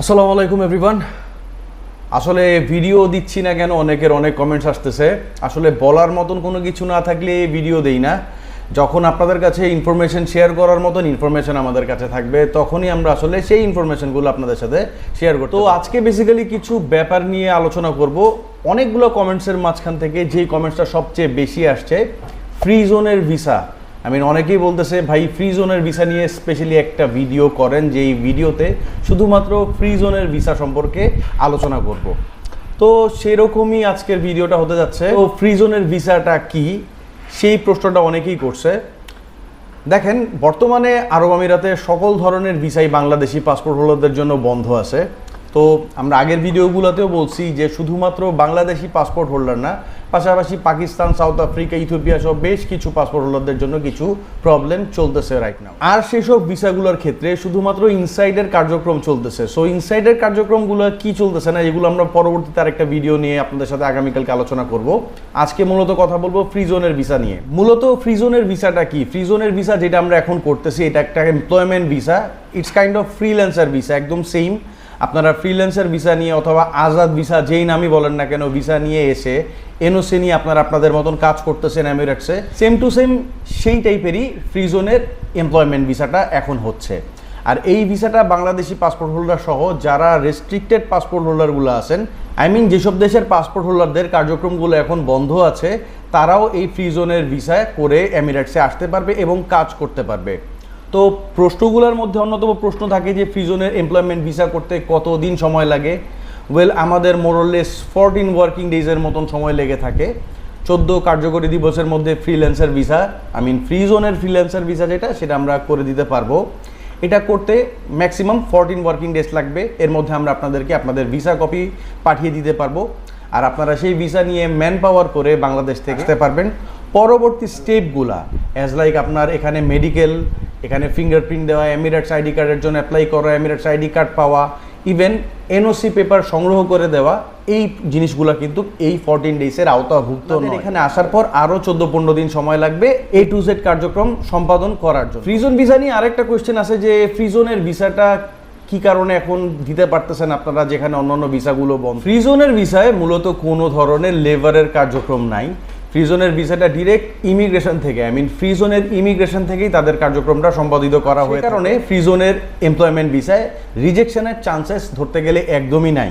আসসালামু আলাইকুম এভরিওয়ান আসলে ভিডিও দিচ্ছি না কেন? অনেকের অনেক কমেন্টস আসতেছে। আসলে বলার মতন কোনো কিছু না থাকলে ভিডিও দেই না। যখন আপনাদের কাছে ইনফরমেশন শেয়ার করার মতন ইনফরমেশন আমাদের কাছে থাকবে তখনই আমরা আসলে সেই ইনফরমেশনগুলো আপনাদের সাথে শেয়ার করব তো আজকে বেসিক্যালি কিছু ব্যাপার নিয়ে আলোচনা করব। অনেকগুলো কমেন্টসের মাঝখান থেকে যেই কমেন্টসটা সবচেয়ে বেশি আসছে ফ্রি জোনের ভিসা আই মিন অনেকেই বলতেছে, ভাই ফ্রি জোনের ভিসা নিয়ে স্পেশালি একটা ভিডিও করেন যে এই ভিডিওতে শুধুমাত্র ফ্রি জোনের ভিসা সম্পর্কে আলোচনা করব। তো সেরকমই আজকের ভিডিওটা হতে যাচ্ছে। তো ফ্রি জোনের ভিসাটা কি? সেই প্রশ্নটা অনেকেই করছে। দেখেন, বর্তমানে আরব আমিরাতে সকল ধরনের ভিসাই বাংলাদেশি পাসপোর্ট হোল্ডারদের জন্য বন্ধ আছে। তো আমরা আগের ভিডিওগুলোতেও বলছি যে শুধুমাত্র বাংলাদেশি পাসপোর্ট হোল্ডার না, পাশাপাশি পাকিস্তান, সাউথ আফ্রিকা, ইথিওপিয়া সহ বেশ কিছু পাসপোর্ট হোল্ডারদের জন্য কিছু প্রবলেম চলতেছে রাইট নাও আর সেসব ভিসাগুলোর ক্ষেত্রে শুধুমাত্র ইনসাইডের কার্যক্রম চলতেছে। সো ইনসাইডের কার্যক্রমগুলো কি চলতেছে না, এগুলো আমরা পরবর্তীতে আরেকটা ভিডিও নিয়ে আপনাদের সাথে আগামীকালকে আলোচনা করব। আজকে মূলত কথা বলব ফ্রি জোনের ভিসা নিয়ে। মূলত ফ্রি জোনের ভিসাটা কি? ফ্রি জোনের ভিসা যেটা আমরা এখন করতেছি, এটা একটা employment visa it's kind of freelancer visa একদম সেম আপনারা ফ্রিল্যান্সার ভিসা নিয়ে অথবা আজাদ ভিসা যেই নামই বলেন না কেন ভিসা নিয়ে এসে এনওসি নিয়ে আপনারা আপনাদের মতন কাজ করতেছেন এমিরেটসে সেম টু সেম সেই টাইপেরই ফ্রি জোনের এমপ্লয়মেন্ট ভিসাটা এখন হচ্ছে। আর এই ভিসাটা বাংলাদেশি পাসপোর্ট হোল্ডার সহ যারা রেস্ট্রিক্টেড পাসপোর্ট হোল্ডারগুলো আছেন আই মিন যেসব দেশের পাসপোর্ট হোল্ডারদের কার্যক্রমগুলো এখন বন্ধ আছে, তারাও এই ফ্রি জোনের ভিসা করে এমিরেটসে আসতে পারবে এবং কাজ করতে পারবে। তো প্রশ্নগুলোর মধ্যে অন্যতম প্রশ্ন থাকে যে ফ্রিজনের এমপ্লয়মেন্ট ভিসা করতে কতদিন সময় লাগে? ওয়েল আমাদের মোরলেস ফোরটিন ওয়ার্কিং ডেজের মতন সময় লেগে থাকে। চোদ্দ কার্যকরী দিবসের মধ্যে freelancer visa I mean free জোনের ফ্রিল্যান্সার ভিসা যেটা, সেটা আমরা করে দিতে পারব। এটা করতে ম্যাক্সিমাম ফোরটিন ওয়ার্কিং ডেজ লাগবে। এর মধ্যে আমরা আপনাদেরকে আপনাদের ভিসা কপি পাঠিয়ে দিতে পারব। আর আপনারা সেই ভিসা নিয়ে ম্যান পাওয়ার করে বাংলাদেশ থেকে আসতে পারবেন। পরবর্তী স্টেপগুলা অ্যাজ লাইক আপনার এখানে মেডিকেল এখানে ফিঙ্গারপ্রিন্ট দেওয়া এমিরেটস আইডি কার্ডের জন্য অ্যাপ্লাই করা এমিরেটস আইডি কার্ড পাওয়া ইভেন এনওসি পেপার সংগ্রহ করে দেওয়া এই জিনিসগুলো কিন্তু এই ফোরটিন ডেজের আওতাভুক্ত নয়। এখানে আসার পর আরও চোদ্দ পনেরো দিন সময় লাগবে এ টু জেড কার্যক্রম সম্পাদন করার জন্য। ফ্রিজন ভিসা নিয়ে আরেকটা কোয়েশ্চেন আছে যে ফ্রিজনের ভিসাটা কি কারণে এখন দিতে পারতেছেন আপনারা যেখানে অন্যান্য ভিসাগুলো বন্ধ? ফ্রিজনের ভিসায় মূলত কোনো ধরনের লেবারের কার্যক্রম নাই। ফ্রিজনের ভিসাটা ডিরেক্ট ইমিগ্রেশন থেকে আই মিন ফ্রিজনের ইমিগ্রেশন থেকেই তাদের কার্যক্রমটা সম্পাদিত করা হয় কারণে ফ্রিজনের এমপ্লয়মেন্ট ভিসায় রিজেকশনের চান্সেস ধরতে গেলে একদমই নাই।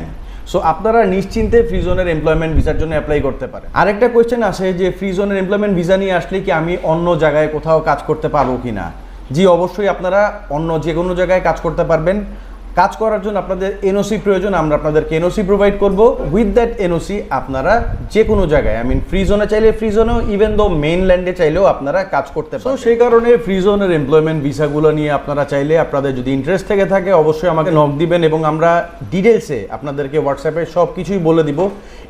সো আপনারা নিশ্চিন্তে ফ্রিজনের এমপ্লয়মেন্ট ভিসার জন্য অ্যাপ্লাই করতে পারেন। আরেকটা কোয়েশ্চেন আসে যে ফ্রিজনের এমপ্লয়মেন্ট ভিসা নিয়ে আসলে কি আমি অন্য জায়গায় কোথাও কাজ করতে পারব কি না জি অবশ্যই আপনারা অন্য যে কোনো জায়গায় কাজ করতে পারবেন। কাজ করার জন্য আপনাদের এনওসি প্রয়োজন আমরা আপনাদেরকে এনওসি প্রোভাইড করব। উইথ দ্যাট এনওসি আপনারা যে কোনো জায়গায় আই মিন ফ্রি জোনে চাইলে ফ্রি জোনেও ইভেন দো মেইনল্যান্ডে চাইলেও আপনারা কাজ করতে পারেন সেই কারণে ফ্রি জোনের এমপ্লয়মেন্ট ভিসাগুলো নিয়ে আপনারা চাইলে আপনাদের যদি ইন্টারেস্ট থেকে থাকে অবশ্যই আমাকে নক দিবেন এবং আমরা ডিটেলসে আপনাদেরকে হোয়াটসঅ্যাপে সব কিছুই বলে দিব।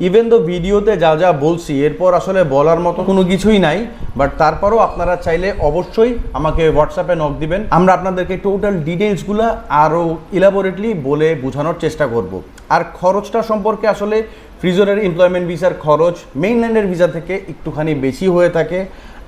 ইভেন দো ভিডিওতে যা যা বলছি এরপর আসলে বলার মতো কোনো কিছুই নাই বাট তারপরও আপনারা চাইলে অবশ্যই আমাকে হোয়াটসঅ্যাপে নক দিবেন। আমরা আপনাদেরকে টোটাল ডিটেলসগুলো আরও ইলাবোরেটলি বলে বোঝানোর চেষ্টা করব। আর খরচটা সম্পর্কে আসলে ফ্রিজনের এমপ্লয়মেন্ট ভিসার খরচ মেইনল্যান্ডের ভিসা থেকে একটুখানি বেশি হয়ে থাকে।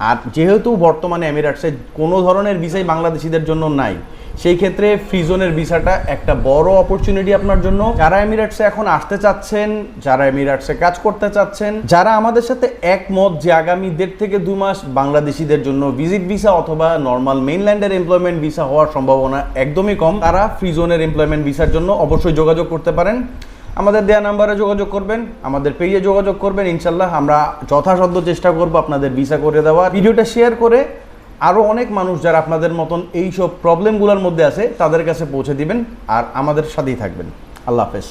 আর যেহেতু বর্তমানে এমিরাটসে কোনো ধরনের ভিসাই বাংলাদেশিদের জন্য নাই সেই ক্ষেত্রে ফ্রিজনের ভিসাটা একটা বড় অপরচুনিটি আপনার জন্য। যারা এমিরাটসে এখন আসতে চাচ্ছেন, যারা এমিরাটসে কাজ করতে চাচ্ছেন, যারা আমাদের সাথে একমত যে আগামী দেড় থেকে দু মাস বাংলাদেশিদের জন্য ভিজিট ভিসা অথবা নর্মাল মেইনল্যান্ডের এমপ্লয়মেন্ট ভিসা হওয়ার সম্ভাবনা একদমই কম, তারা ফ্রিজনের এমপ্লয়মেন্ট ভিসার জন্য অবশ্যই যোগাযোগ করতে পারেন। আমাদের দেয়া নাম্বারে যোগাযোগ করবেন, আমাদের পেজে যোগাযোগ করবেন ইনশাল্লাহ আমরা যথাসাধ্য চেষ্টা করব আপনাদের ভিসা করে দেওয়ার। ভিডিওটা শেয়ার করে আরও অনেক মানুষ যারা আপনাদের মতন এইসব প্রবলেমগুলোর মধ্যে আছে, তাদের কাছে পৌঁছে দিবেন আর আমাদের সাথেই থাকবেন। আল্লাহ হাফেজ।